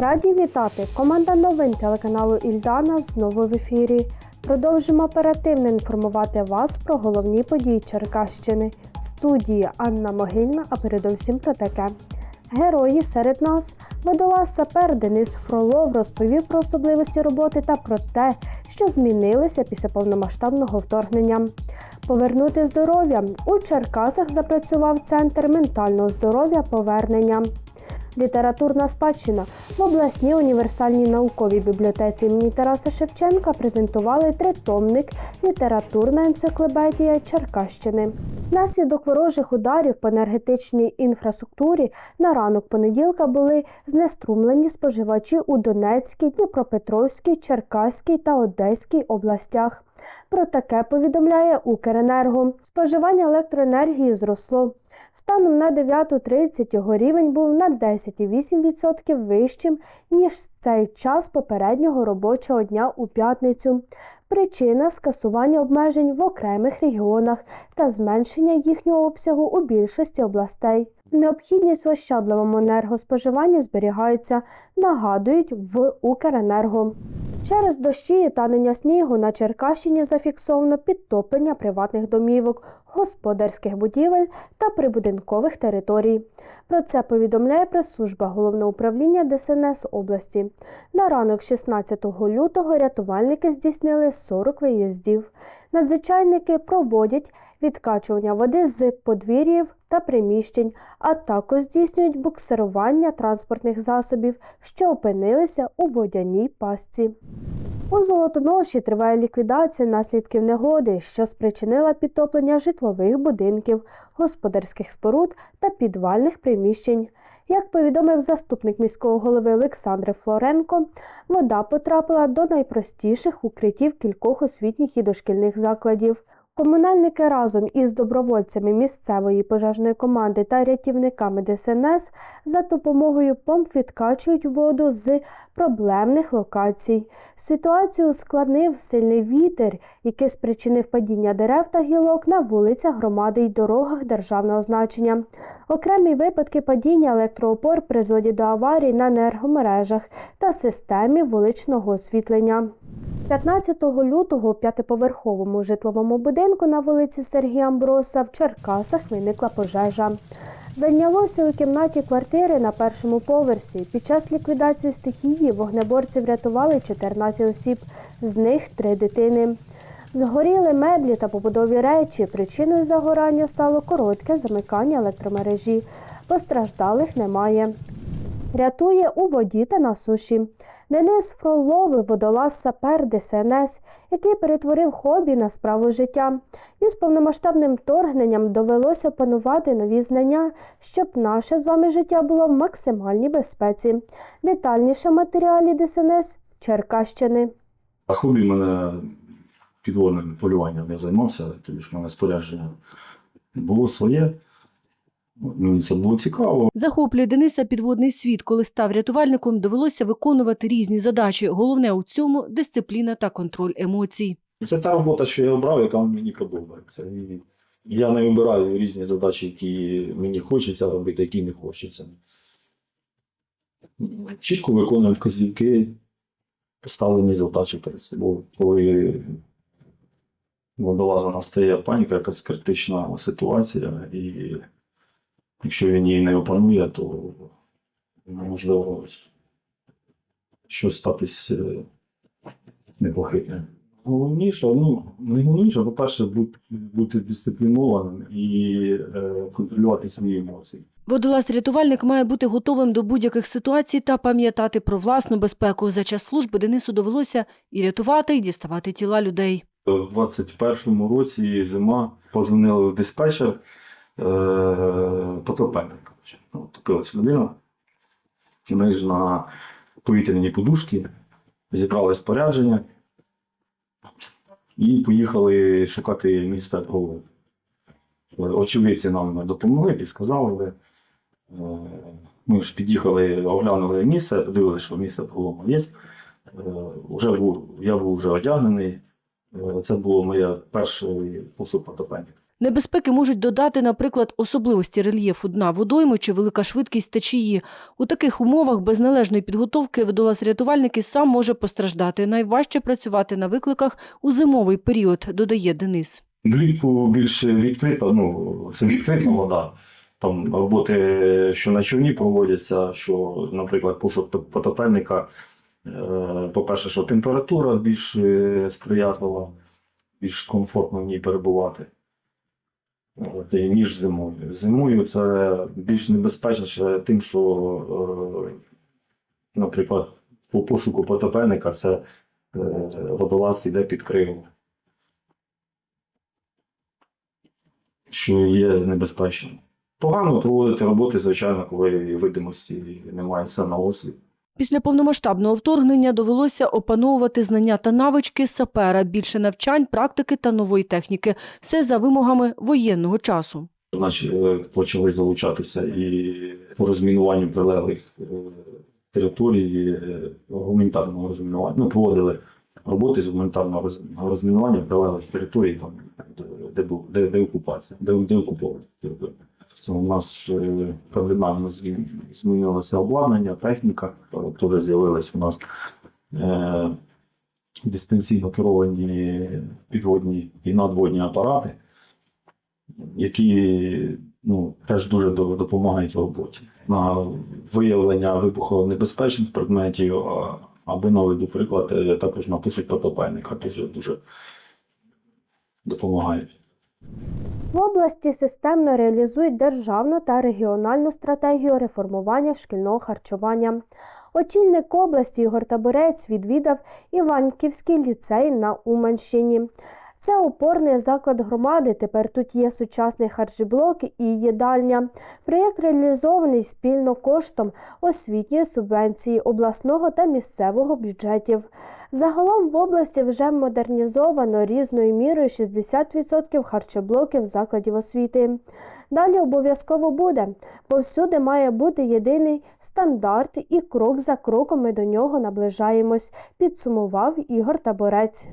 Раді вітати! Команда новин телеканалу Ільдана знову в ефірі. Продовжимо оперативно інформувати вас про головні події Черкащини. Студії Анна Могильна, а передовсім про таке. Герої серед нас водолаз сапер Денис Фролов розповів про особливості роботи та про те, що змінилося після повномасштабного вторгнення. Повернути здоров'я у Черкасах запрацював центр ментального здоров'я повернення. Літературна спадщина в обласній універсальній науковій бібліотеці імені Тараса Шевченка презентували тритомник Літературна енциклопедія Черкащини. Внаслідок ворожих ударів по енергетичній інфраструктурі на ранок понеділка були знеструмлені споживачі у Донецькій, Дніпропетровській, Черкаській та Одеській областях. Про таке повідомляє Укренерго. Споживання електроенергії зросло. Станом на 9.30 його рівень був на 10,8% вищим, ніж цей час попереднього робочого дня у п'ятницю. Причина скасування обмежень в окремих регіонах та зменшення їхнього обсягу у більшості областей. Необхідність в ощадливому енергоспоживанні зберігається, нагадують в Укренерго. Через дощі і танення снігу на Черкащині зафіксовано підтоплення приватних домівок, господарських будівель та прибудинкових територій. Про це повідомляє прес-служба головного управління ДСНС області. На ранок 16 лютого рятувальники здійснили 40 виїздів. Надзвичайники проводять відкачування води з подвір'їв та приміщень, а також здійснюють буксирування транспортних засобів, що опинилися у водяній пастці. У Золотоноші триває ліквідація наслідків негоди, що спричинила підтоплення житлових будинків, господарських споруд та підвальних приміщень. Як повідомив заступник міського голови Олександр Флоренко, вода потрапила до найпростіших укриттів кількох освітніх і дошкільних закладів. Комунальники разом із добровольцями місцевої пожежної команди та рятівниками ДСНС за допомогою помп відкачують воду з проблемних локацій. Ситуацію ускладнив сильний вітер, який спричинив падіння дерев та гілок на вулицях громади й дорогах державного значення. Окремі випадки падіння електроопор призводять до аварій на енергомережах та системі вуличного освітлення. 15 лютого у п'ятиповерховому житловому будинку на вулиці Сергія Амброса в Черкасах виникла пожежа. Зайнялося у кімнаті квартири на першому поверсі. Під час ліквідації стихії вогнеборці врятували 14 осіб, з них три дитини. Згоріли меблі та побудові речі. Причиною загорання стало коротке замикання електромережі. Постраждалих немає. Рятує у воді та на суші. Денис Фролов, водолаз сапер ДСНС, який перетворив хобі на справу життя. Із повномасштабним вторгненням довелося опанувати нові знання, щоб наше з вами життя було в максимальній безпеці. Детальніше в матеріалі ДСНС Черкащини. А хобі в мене підводним полюванням не займався, тому що в мене спорядження було своє. Мені це було цікаво. Захоплює Дениса підводний світ. Коли став рятувальником, довелося виконувати різні задачі. Головне у цьому дисципліна та контроль емоцій. Це та робота, що я обрав, яка мені подобається. І я не обираю різні задачі, які мені хочеться робити, які не хочеться. Чітко виконую вказівки, поставлені задачі перед собою. Коли водолаза настає паніка, якась критична ситуація, і якщо він її не опанує, то можливо щось статись е, непохитне. Головніше, ну, найголовніше, по-перше, бути, бути дисциплінованим і е, контролювати свої емоції. Водолаз-рятувальник має бути готовим до будь-яких ситуацій та пам'ятати про власну безпеку. За час служби Денису довелося і рятувати, і діставати тіла людей. У 21-му році зима позвонили в диспетчер е, потопельник. Ну, Топилась людина. Ми ж на повітряній подушці зібрали спорядження і поїхали шукати місце голови. Очевидці нам допомогли, підсказали. Е, Ми ж під'їхали, оглянули місце, подивилися, що місце голову є. Е, Уже був, я був вже одягнений. Е, Це було моє перший пошук потопельник. Небезпеки можуть додати, наприклад, особливості рельєфу дна водойми чи велика швидкість течії. У таких умовах без належної підготовки водолаз-рятувальник і сам може постраждати. Найважче працювати на викликах у зимовий період, додає Денис. Влітку більше відкрита, ну, це відкрита вода. Там роботи, що на човні проводяться, що, наприклад, пошук потопельника. е, По-перше, що температура більш е, сприятлива, більш комфортно в ній перебувати, От, ніж зимою. Зимою це більш небезпечніше тим, що, е, наприклад, по пошуку потопельника це е, водолаз йде під крило. що є небезпечним. Погано проводити роботи, звичайно, коли видимості немає все на осліп. Після повномасштабного вторгнення довелося опановувати знання та навички сапера, більше навчань, практики та нової техніки. Все за вимогами воєнного часу. Значить, е, почали залучатися і по розмінуванню прилеглих е, територій е, гуманітарного розмінування. Ну, проводили роботи з гуманітарного розмінування прилеглих територій, там, де, де, де окупація, де, де окуповані території. То У нас е, кардинально змінилося обладнання, техніка, теж з'явились у нас е, дистанційно керовані підводні і надводні апарати які ну, теж дуже допомагають в роботі. На виявлення вибухонебезпечних предметів, або наведу приклад, е, також на пошук потопельника дуже дуже допомагають. В області системно реалізують державну та регіональну стратегію реформування шкільного харчування. Очільник області Ігор Таборець відвідав Іванківський ліцей на Уманщині. Це опорний заклад громади. Тепер тут є сучасний харчблок і їдальня. Проєкт реалізований спільно коштом освітньої субвенції обласного та місцевого бюджетів. Загалом в області вже модернізовано різною мірою 60% харчоблоків закладів освіти. Далі обов'язково буде. Повсюди має бути єдиний стандарт, і крок за кроком ми до нього наближаємось, підсумував Ігор Таборець.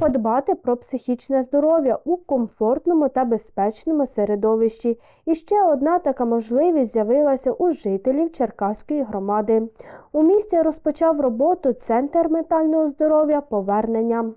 Подбати про психічне здоров'я у комфортному та безпечному середовищі. І ще одна така можливість з'явилася у жителів Черкаської громади. У місті розпочав роботу Центр ментального здоров'я повернення.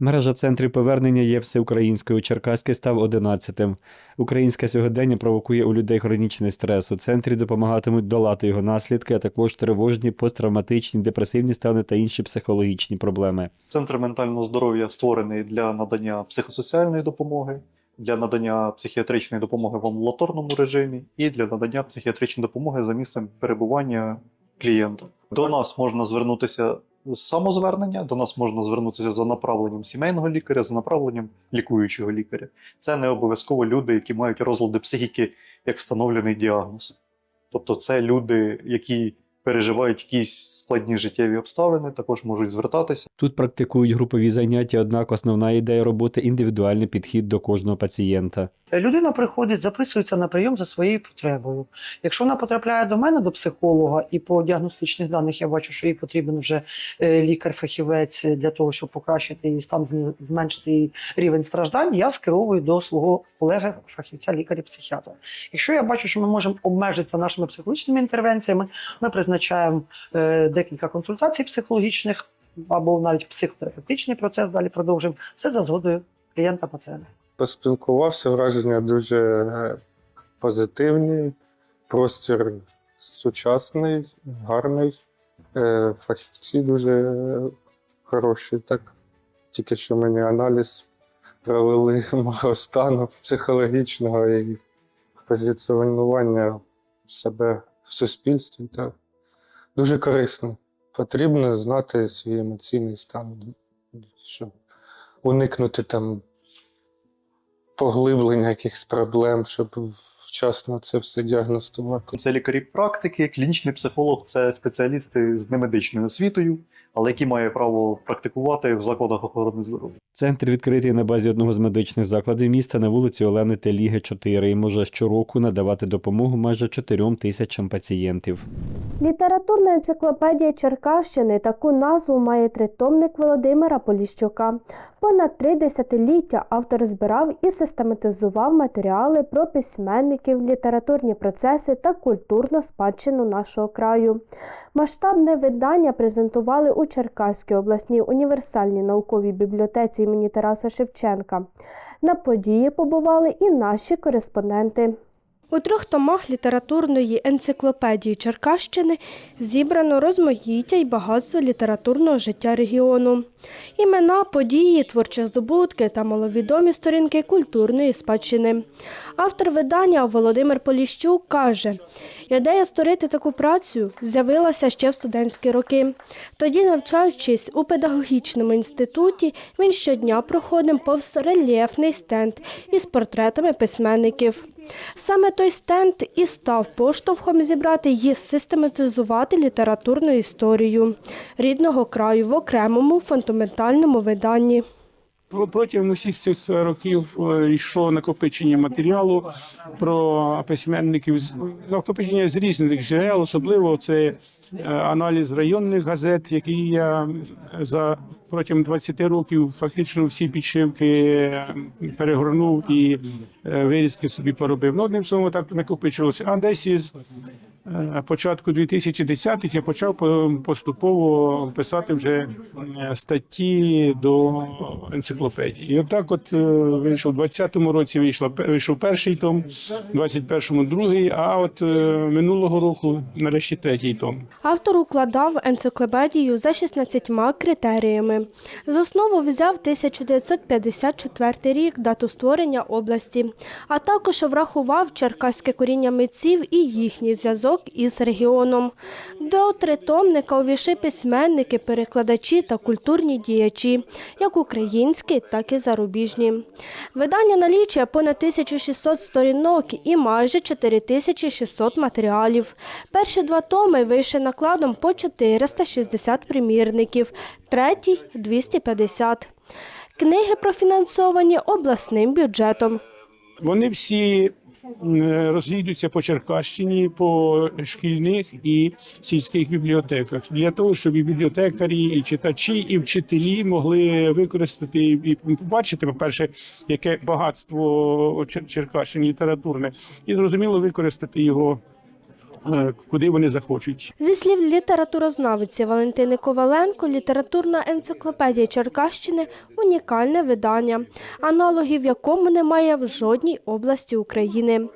Мережа центрів повернення є всеукраїнською. Черкаський став 11-тим. Українське сьогодення провокує у людей хронічний стрес. У центрі допомагатимуть долати його наслідки, а також тривожні, посттравматичні, депресивні стани та інші психологічні проблеми. Центр ментального здоров'я створений для надання психосоціальної допомоги, для надання психіатричної допомоги в амбулаторному режимі і для надання психіатричної допомоги за місцем перебування клієнта. До нас можна звернутися самозвернення, до нас можна звернутися за направленням сімейного лікаря, за направленням лікуючого лікаря. Це не обов'язково люди, які мають розлади психіки як встановлений діагноз. Тобто, це люди, які переживають якісь складні життєві обставини, також можуть звертатися. Тут практикують групові заняття, однак основна ідея роботи індивідуальний підхід до кожного пацієнта. Людина приходить, записується на прийом за своєю потребою. Якщо вона потрапляє до мене до психолога, і по діагностичних даних я бачу, що їй потрібен вже е, лікар-фахівець для того, щоб покращити її стан, зменшити її рівень страждань, я скеровую до свого колеги, фахівця, лікаря-психіатра. Якщо я бачу, що ми можемо обмежитися нашими психологічними інтервенціями, ми призначаємо е, декілька консультацій психологічних або навіть психотерапевтичний процес далі продовжуємо. Все за згодою клієнта-пацієнта. поспілкувався, враження дуже е, позитивні, простір сучасний, гарний, е, фахівці дуже хороші. Так. Тільки що мені аналіз провели мого стану психологічного і позиціонування себе в суспільстві. Так. Дуже корисно. Потрібно знати свій емоційний стан, щоб уникнути там поглиблення якихось проблем, щоб вчасно це все діагностувати. Це лікарі практики, клінічний психолог це спеціалісти з немедичною освітою, але який має право практикувати в закладах охорони здоров'я. Центр відкритий на базі одного з медичних закладів міста на вулиці Олени Теліги 4 і може щороку надавати допомогу майже 4 тисячам пацієнтів. Літературна енциклопедія Черкащини таку назву має тритомник Володимира Поліщука. Понад три десятиліття автор збирав і систематизував матеріали про письменників, літературні процеси та культурну спадщину нашого краю. Масштабне видання презентували у Черкаській обласній універсальній науковій бібліотеці імені Тараса Шевченка. На події побували і наші кореспонденти. У трьох томах літературної енциклопедії Черкащини зібрано розмаїття й багатство літературного життя регіону. Імена, події, творчі здобутки та маловідомі сторінки культурної спадщини. Автор видання Володимир Поліщук каже, ідея створити таку працю з'явилася ще в студентські роки. Тоді, навчаючись у педагогічному інституті, він щодня проходив повз рельєфний стенд із портретами письменників. Саме той стенд і став поштовхом зібрати і систематизувати літературну історію рідного краю в окремому фундаментальному виданні. Про- Протягом усіх цих років е, йшло накопичення матеріалу про письменників з накопичення з різних джерел, особливо це аналіз районних газет, які я за протягом 20 років фактично всі підшивки е, перегорнув і е, вирізки собі поробив. Ну, одним словом, так накопичилося. А десь із е, початку 2010-х я почав по- поступово писати вже е, статті до енциклопедії. І отак, от е, вийшов в 20-му році вийшла вийшов перший том, в 21-му другий, а от е, минулого року нарешті третій том. Автор укладав енциклопедію за 16 критеріями. За основу взяв 1954 рік, дату створення області, а також врахував черкаське коріння митців і їхній зв'язок із регіоном. До тритомника увійшли письменники, перекладачі та культурні діячі, як українські, так і зарубіжні. Видання налічує понад 1600 сторінок і майже 4600 матеріалів. Перші два томи вийшли накладом по 460 примірників, третій – 250. Книги профінансовані обласним бюджетом. Вони всі розійдуться по Черкащині, по шкільних і сільських бібліотеках. Для того, щоб і бібліотекарі, і читачі, і вчителі могли використати і побачити, по-перше, яке багатство Черкащини літературне, і зрозуміло використати його е, куди вони захочуть. Зі слів літературознавиці Валентини Коваленко, літературна енциклопедія Черкащини унікальне видання, аналогів якому немає в жодній області України.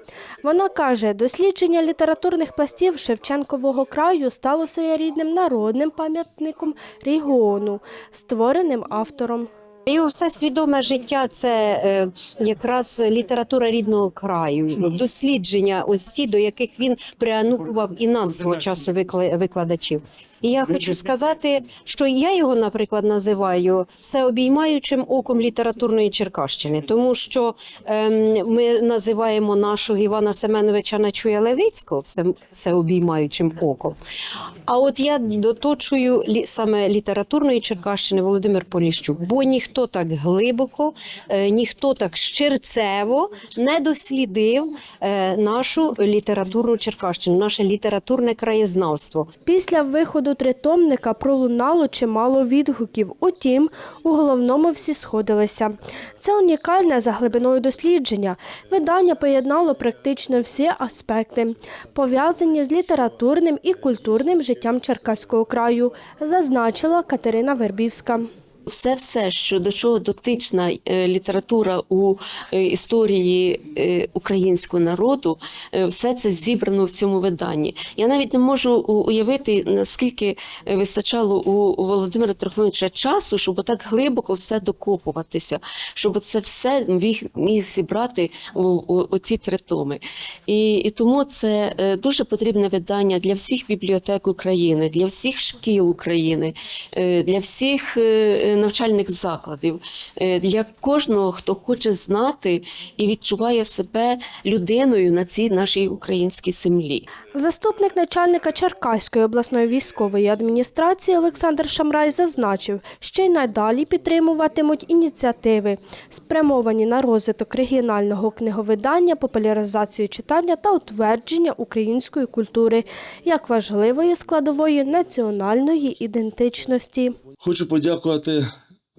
Вона каже, дослідження літературних пластів Шевченкового краю стало своєрідним народним пам'ятником регіону, створеним автором. Його все свідоме життя це е, якраз література рідного краю, дослідження, ось ті, до яких він прианукував і нас свого часу викла- викладачів. І я хочу сказати, що я його, наприклад, називаю всеобіймаючим оком літературної Черкащини, тому що ем, ми називаємо нашого Івана Семеновича Начуя Левицького все, всеобіймаючим оком. А от я доточую лі- саме літературної Черкащини Володимир Поліщук, бо ніхто так глибоко, е, ніхто так щирцево не дослідив е, нашу літературну Черкащину, наше літературне краєзнавство. Після виходу тритомника пролунало чимало відгуків. Утім, у головному всі сходилися. Це унікальне за глибиною дослідження. Видання поєднало практично всі аспекти, пов'язані з літературним і культурним життям Черкаського краю, зазначила Катерина Вербівська. Все, все, що до чого дотична е, література у е, історії е, українського народу, все це зібрано в цьому виданні. Я навіть не можу уявити, наскільки вистачало у, Володимира Трохимовича часу, щоб так глибоко все докопуватися, щоб це все міг, міг зібрати у, у, у ці три томи. І, і тому це дуже потрібне видання для всіх бібліотек України, для всіх шкіл України, для всіх навчальних закладів е, для кожного, хто хоче знати і відчуває себе людиною на цій нашій українській землі. Заступник начальника Черкаської обласної військової адміністрації Олександр Шамрай зазначив, що й надалі підтримуватимуть ініціативи, спрямовані на розвиток регіонального книговидання, популяризацію читання та утвердження української культури як важливої складової національної ідентичності. Хочу подякувати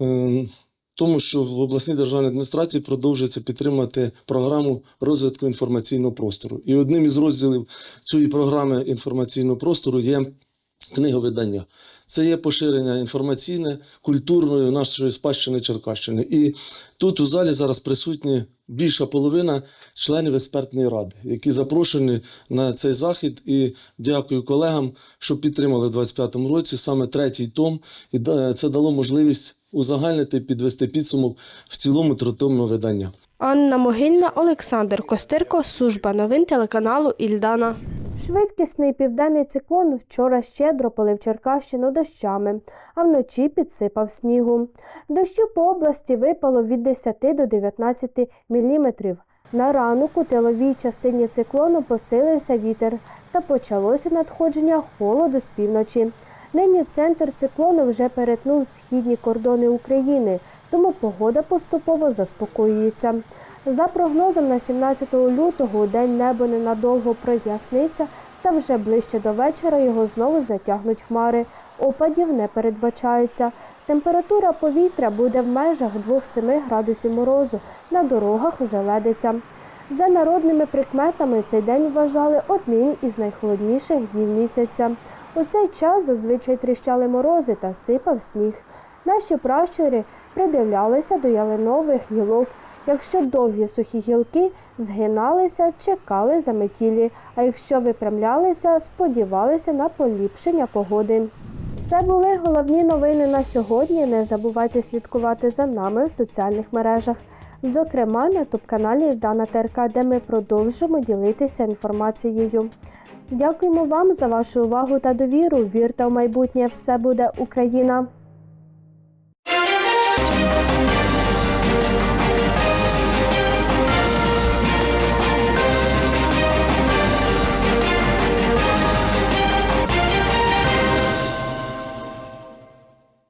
е, тому, що в обласній державній адміністрації продовжується підтримати програму розвитку інформаційного простору. І одним із розділів цієї програми інформаційного простору є книговидання. Це є поширення інформаційне, культурної нашої спадщини Черкащини. І тут у залі зараз присутні більша половина членів експертної ради, які запрошені на цей захід. І дякую колегам, що підтримали в 25-му році саме третій том. І це дало можливість узагальнити, підвести підсумок в цілому тритомного видання. Анна Могильна, Олександр Костирко, служба новин телеканалу Ільдана. Швидкісний південний циклон вчора щедро полив Черкащину дощами, а вночі підсипав снігу. Дощу по області випало від 10 до 19 міліметрів. На ранок у тиловій частині циклону посилився вітер та почалося надходження холоду з півночі. Нині центр циклону вже перетнув східні кордони України, тому погода поступово заспокоюється. За прогнозом на 17 лютого день небо ненадовго проясниться, та вже ближче до вечора його знову затягнуть хмари. Опадів не передбачається. Температура повітря буде в межах 2-7 градусів морозу, на дорогах вже ледиться. За народними прикметами цей день вважали одним із найхолодніших днів місяця. У цей час зазвичай тріщали морози та сипав сніг. Наші пращури придивлялися до ялинових гілок. Якщо довгі сухі гілки згиналися, чекали за метілі, а якщо випрямлялися, сподівалися на поліпшення погоди. Це були головні новини на сьогодні. Не забувайте слідкувати за нами у соціальних мережах, зокрема на ютуб-каналі Дана ТРК, де ми продовжимо ділитися інформацією. Дякуємо вам за вашу увагу та довіру. Вірте в майбутнє, все буде Україна!